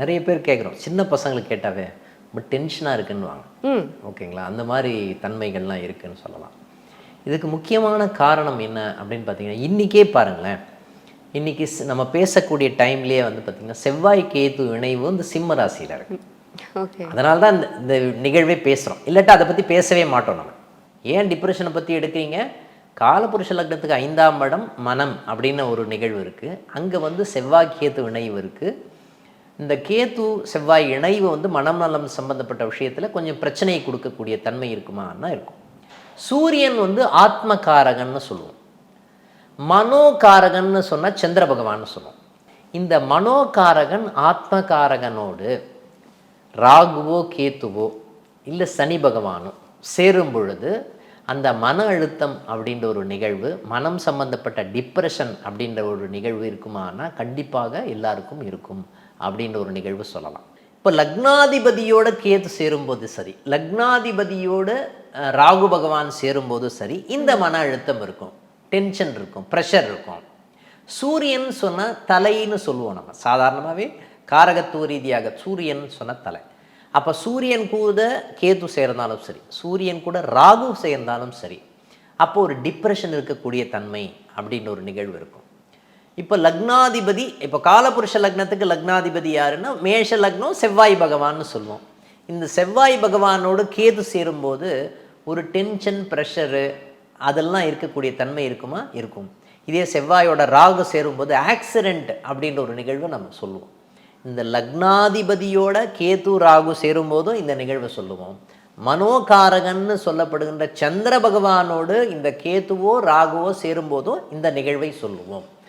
நிறைய பேர் கேட்குறோம். சின்ன பசங்களுக்கு கேட்டாவே ரொம்ப டென்ஷனாக இருக்குன்னுவாங்க. ஓகேங்களா? அந்த மாதிரி தன்மைகள்லாம் இருக்குன்னு சொல்லலாம். இதுக்கு முக்கியமான காரணம் என்ன அப்படின்னு பார்த்தீங்கன்னா இன்றைக்கே பாருங்களேன். இன்றைக்கி நம்ம பேசக்கூடிய டைம்லேயே வந்து பார்த்திங்கன்னா செவ்வாய் கேது இணைவு வந்து சிம்ம ராசியில் இருக்கு. ஓகே. அதனால தான் இந்த இந்த நிகழ்வே பேசுகிறோம் இல்லாட்டா அதை பற்றி பேசவே மாட்டோம் நம்ம. ஏன் டிப்ரெஷனை பற்றி எடுக்கிறீங்க? காலபுருஷ லக்னத்துக்கு ஐந்தாம் இடம் மனம் அப்படின்னு ஒரு நிகழ்வு இருக்குது அங்கே வந்து செவ்வாய் கேது இணைவு இருக்குது இந்த கேத்து செவ்வாய் இணைவு வந்து மனம் நலம் சம்பந்தப்பட்ட விஷயத்தில் கொஞ்சம் பிரச்சனையை கொடுக்கக்கூடிய தன்மை இருக்குமான்னா இருக்கும். சூரியன் வந்து ஆத்மகாரகன்னு சொல்லுவோம். மனோகாரகன்னு சொன்னால் சந்திர பகவான்னு சொல்லுவோம். இந்த மனோகாரகன் ஆத்மகாரகனோடு ராகுவோ கேத்துவோ இல்லை சனி பகவானோ சேரும் பொழுது அந்த மன அழுத்தம் அப்படின்ற ஒரு நிகழ்வு மனம் சம்பந்தப்பட்ட டிப்ரெஷன் அப்படின்ற ஒரு நிகழ்வு இருக்குமானா கண்டிப்பாக எல்லாருக்கும் இருக்கும் அப்படின்ற ஒரு நிகழ்வு சொல்லலாம். இப்போ லக்னாதிபதியோட கேது சேரும்போது சரி லக்னாதிபதியோட ராகு பகவான் சேரும்போது சரி இந்த மன அழுத்தம் இருக்கும் டென்ஷன் இருக்கும் ப்ரெஷர் இருக்கும். சூரியன் சொன்ன தலைன்னு சொல்லுவோம் நம்ம. சாதாரணமாகவே காரகத்துவ ரீதியாக சூரியன் சொன்ன தலை. அப்போ சூரியன் கூட கேது சேர்ந்தாலும் சரி சூரியன் கூட ராகு சேர்ந்தாலும் சரி அப்போ ஒரு டிப்ரெஷன் இருக்கக்கூடிய தன்மை அப்படின்ற ஒரு நிகழ்வு இருக்கும். இப்போ லக்னாதிபதி இப்போ காலபுருஷ லக்னத்துக்கு லக்னாதிபதி யாருன்னா மேஷ லக்னம் செவ்வாய் பகவான்னு சொல்லுவோம். இந்த செவ்வாய் பகவானோடு கேது சேரும்போது ஒரு டென்ஷன் ப்ரெஷரு அதெல்லாம் இருக்கக்கூடிய தன்மை இருக்குமா? இருக்கும். இதே செவ்வாயோட ராகு சேரும்போது ஆக்சிடெண்ட் அப்படின்ற ஒரு நிகழ்வை நம்ம சொல்லுவோம். இந்த லக்னாதிபதியோட கேது ராகு சேரும்போதும் இந்த நிகழ்வை சொல்லுவோம். மனோகாரகன்னு சொல்லப்படுகின்ற சந்திர பகவானோடு இந்த கேதுவோ ராகுவோ சேரும்போதும் இந்த நிகழ்வை சொல்லுவோம்.